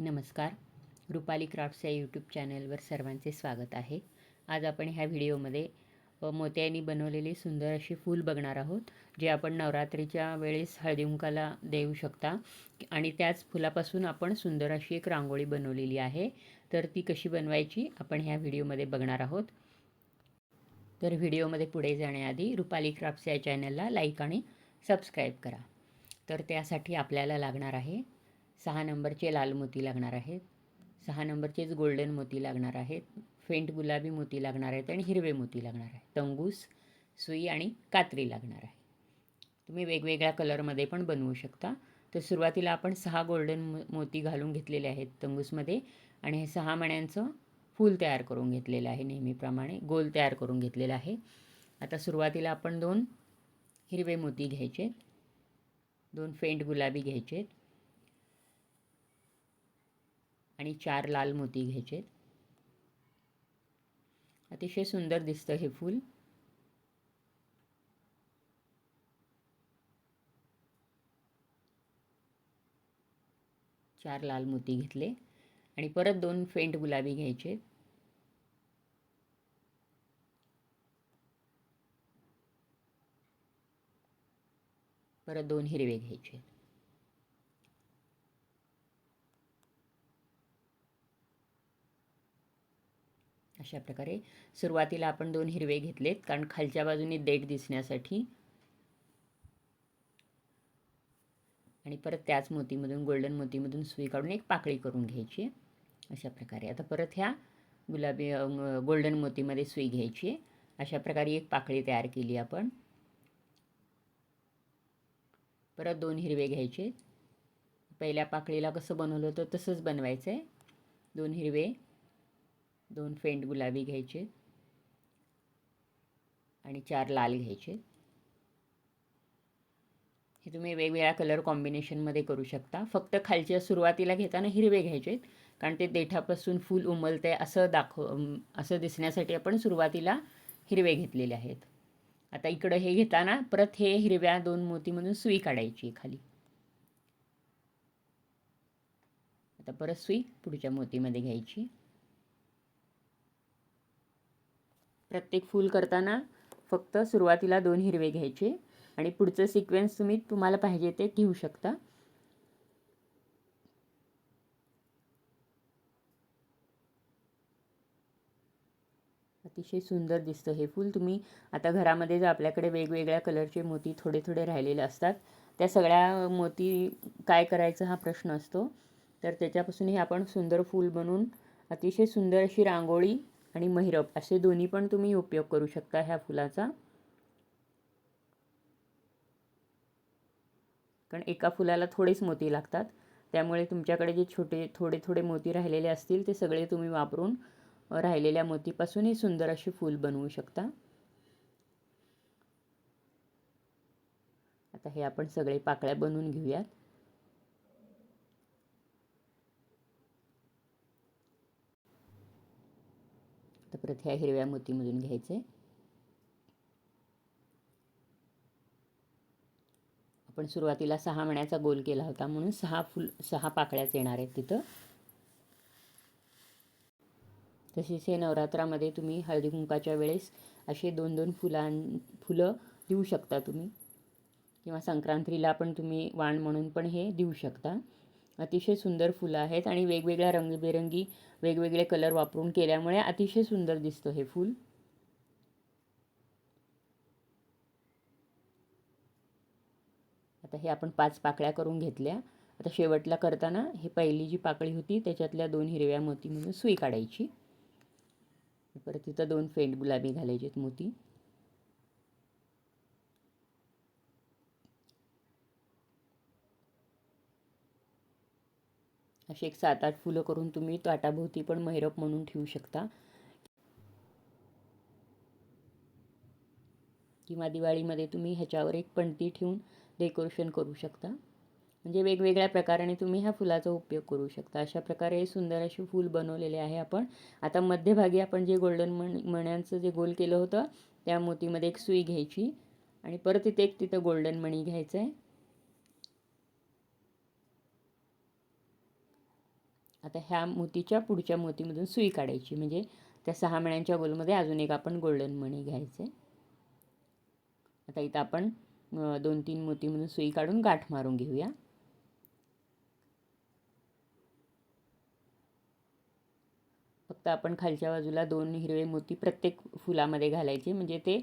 नमस्कार. रुपाली क्राफ्ट्स या यूट्यूब चॅनलवर सर्वांचे स्वागत आहे. आज आपण ह्या व्हिडिओमध्ये अ, मोत्यांनी बनवलेली सुंदर अशी फूल बघणार आहोत जे आपण नवरात्रीच्या वेळेस हळदीमुखाला देऊ शकता. आणि त्याच फुलापासून आपण सुंदर अशी एक रांगोळी बनवलेली आहे. तर ती कशी बनवायची आपण ह्या व्हिडिओमध्ये बघणार आहोत. तर व्हिडिओमध्ये पुढे जाण्याआधी रुपाली क्राफ्ट्स या चॅनलला लाईक आणि सबस्क्राईब करा. तर त्यासाठी आपल्याला लागणार आहे सहा नंबरचे लाल मोती लागणार आहेत. सहा नंबरचेच गोल्डन मोती लागणार आहेत. फेंट गुलाबी मोती लागणार आहेत आणि हिरवे मोती लागणार आहेत. तंगूस सुई आणि कात्री लागणार आहे. तुम्ही वेगवेगळ्या कलरमध्ये पण बनवू शकता. तर सुरुवातीला आपण सहा गोल्डन मो मोती घालून घेतलेले आहेत तंगूसमध्ये आणि हे सहा मण्यांचं फूल तयार करून घेतलेलं आहे नेहमीप्रमाणे. गोल तयार करून घेतलेलं आहे. आता सुरुवातीला आपण दोन हिरवे मोती घ्यायचे दोन फेंट गुलाबी घ्यायचे आणि चार लाल मोती घ्यायचे अतिशय सुंदर दिसतं हे फूल. चार लाल मोती घेतले आणि परत दोन फेंट गुलाबी घ्यायचे. परत दोन हिरवे घ्यायचे. अशा प्रकारे सुरुवातीला आपण दोन हिरवे घेतलेत कारण खालच्या बाजूने देठ दिसण्यासाठी. आणि परत त्याच मोतीमधून गोल्डन मोतीमधून सुई काढून एक पाकळी करून घ्यायची. आहे अशा प्रकारे. आता परत ह्या गुलाबी गोल्डन मोतीमध्ये सुई घ्यायची. आहे अशा प्रकारे एक पाकळी तयार केली आपण. परत दोन हिरवे घ्यायचे. पहिल्या पाकळीला कसं बनवलं होतं तसंच बनवायचं आहे दोन हिरवे. दोन फेंट गुलाबी घ्यायचे आणि चार लाल घ्यायचे. हे तुम्ही वेगवेगळ्या कलर कॉम्बिनेशनमध्ये करू शकता. फक्त खालच्या सुरुवातीला घेताना हिरवे घ्यायचे कारण ते देठापासून फूल उमलते असं दाखव असं दिसण्यासाठी आपण सुरुवातीला हिरवे घेतलेले आहेत. आता इकडं हे घेताना परत हे हिरव्या दोन मोतीमधून सुई काढायची खाली. आता परत सुई पुढच्या मोतीमध्ये घ्यायची. प्रत्येक फूल करताना फक्त सुरुवातीला दोन हिरवे घ्यायचे आणि पुढचं सिक्वेन्स तुम्ही तुम्हाला पाहिजे ते घेऊ शकता. अतिशय सुंदर दिसतं हे फूल. तुम्ही आता घरामध्ये जर आपल्याकडे वेगवेगळ्या कलरचे मोती थोडे थोडे राहिलेले असतात त्या सगळ्या मोती काय करायचं हा प्रश्न असतो. तर त्याच्यापासून हे आपण सुंदर फूल बनवून अतिशय सुंदर अशी रांगोळी आणि महिरप असे दोन्ही पण तुम्ही उपयोग करू शकता ह्या फुलाचा. कारण एका फुलाला थोडेच मोती लागतात. त्यामुळे तुमच्याकडे जे छोटे थोडे थोडे मोती राहिलेले असतील ते सगळे तुम्ही वापरून राहिलेल्या मोतीपासूनही सुंदर अशी फूल बनवू शकता. आता हे आपण सगळे पाकळ्या बनवून घेऊयात. परत ह्या हिरव्या मोतीमधून घ्यायचे. आपण सुरुवातीला सहा मण्याचा गोल केला होता म्हणून सहा फुल सहा पाकळ्याच येणार आहेत तिथं. तसेच हे नवरात्रामध्ये तुम्ही हळदी कुंकाच्या वेळेस असे दोन दोन फुलां फुलं देऊ शकता तुम्ही. किंवा संक्रांतीला पण तुम्ही वाण म्हणून पण हे देऊ शकता. अतिशय सुंदर फुलं आहेत आणि वेगवेगळ्या रंगीबेरंगी वेगवेगळे कलर वापरून केल्यामुळे अतिशय सुंदर दिसतं हे फूल. आता हे आपण पाच पाकळ्या करून घेतल्या. आता शेवटला करताना हे पहिली जी पाकळी होती त्याच्यातल्या दोन हिरव्या मोती म्हणून सुई काढायची. परत तिथं दोन फेंट गुलाबी घालायचेत मोती. अशी एक सात आठ फुलं करून तुम्ही ताटाभोवती पण मैरप म्हणून ठेवू शकता. किंवा दिवाळीमध्ये तुम्ही ह्याच्यावर एक पणती ठेवून डेकोरेशन करू शकता. म्हणजे वेगवेगळ्या प्रकाराने तुम्ही ह्या फुलाचा उपयोग करू शकता. अशा प्रकारे सुंदर असे फूल बनवलेले आहे आपण. आता मध्यभागी आपण जे गोल्डन मण मण्यांचं जे गोल केलं होतं त्या मोतीमध्ये एक सुई घ्यायची आणि परत तिथे एक तिथं गोल्डन मणी घ्यायचं आहे आता ह्या मोतीच्या पुढच्या मोतीमधून सुई काढायची. म्हणजे त्या सहा मण्यांच्या गोलमध्ये अजून एक आपण गोल्डन मणी घ्यायचे. आता इथं आपण दोन तीन मोतीमधून सुई काढून गाठ मारून घेऊया. फक्त आपण खालच्या बाजूला दोन हिरवे मोती प्रत्येक फुलामध्ये घालायचे. म्हणजे ते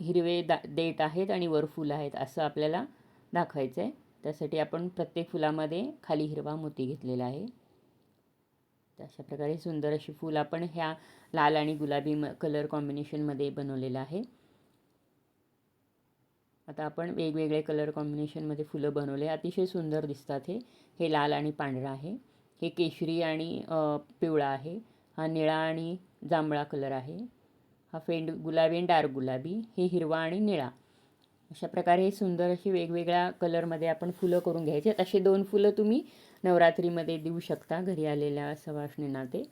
हिरवे दा देठ आहेत आणि वर फुलं आहेत असं आपल्याला दाखवायचं आहे त्यासाठी आपण प्रत्येक फुलामध्ये खाली हिरवा मोती घेतलेला आहे. तर अशा प्रकारे सुंदर अशी फूल आपण ह्या लाल आणि गुलाबी म कलर कॉम्बिनेशनमध्ये बनवलेलं आहे. आता आपण वेगवेगळे कलर कॉम्बिनेशनमध्ये फुलं बनवले. अतिशय सुंदर दिसतात हे. हे लाल आणि पांढरा आहे. हे केशरी आणि पिवळा आहे. हा निळा आणि जांभळा कलर आहे. हा फेंड गुलाबी आणि डार्क गुलाबी. हे हिरवा आणि निळा. अशा प्रकारे हे सुंदर अशी वेगवेगळ्या कलरमध्ये आपण फुलं करून घ्यायचे. असे दोन फुलं तुम्ही नवरात्रीमध्ये देऊ शकता घरी आलेल्या सवासणींना ते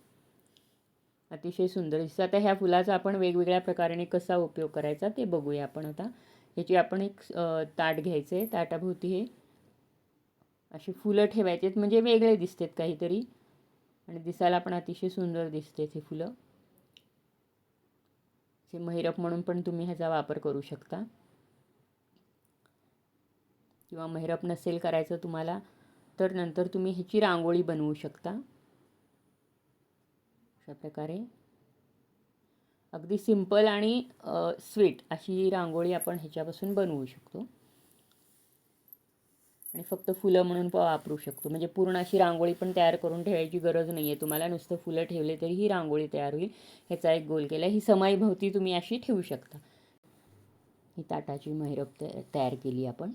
अतिशय सुंदर दिसतं आता ह्या फुलाचा आपण वेगवेगळ्या प्रकाराने कसा उपयोग करायचा ते बघूया आपण आता. ह्याची आपण एक ताट घ्यायचं. आहे ताटाभोवती हे अशी फुलं ठेवायची आहेत म्हणजे वेगळे दिसतात काहीतरी. आणि दिसायला पण अतिशय सुंदर दिसते हे फुलं. हे महिरप म्हणून पण तुम्ही ह्याचा वापर करू शकता. किंवा महिरप नसेल करायचं तुम्हाला तर नंतर तुम्ही ह्याची रांगोळी बनवू शकता. अशा प्रकारे. अगदी सिंपल आणि स्वीट अशी रांगोळी आपण ह्याच्यापासून बनवू शकतो. आणि फक्त फुलं म्हणून प वापरू शकतो. म्हणजे पूर्ण अशी रांगोळी पण तयार करून ठेवायची गरज नाही आहे तुम्हाला नुसतं फुलं ठेवले तरी ही रांगोळी तयार होईल. ह्याचा एक गोल केला. ही समाईभोवती तुम्ही अशी ठेवू शकता. ही ताटाची मैरप तयार केली आपण.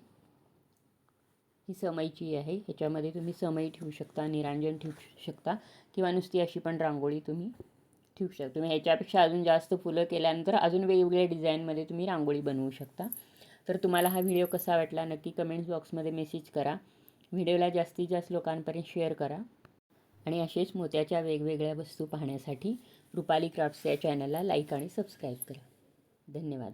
ही समईची आहे. ह्याच्यामध्ये तुम्ही समई ठेवू शकता निरांजन ठेवू शकता किंवा नुसती अशी पण रांगोळी तुम्ही ठेवू शकता. तुम्ही ह्याच्यापेक्षा अजून जास्त फुलं केल्यानंतर अजून वेगवेगळ्या डिझाईनमध्ये तुम्ही रांगोळी बनवू शकता. तर तुम्हाला हा व्हिडिओ कसा वाटला नक्की कमेंट्स बॉक्समध्ये मेसेज करा. व्हिडिओला जास्तीत जास्त लोकांपर्यंत शेअर करा. आणि असेच मोत्याच्या वेगवेगळ्या वस्तू पाहण्यासाठी रुपाली क्राफ्ट्स या चॅनलला लाईक आणि सबस्क्राईब करा. धन्यवाद.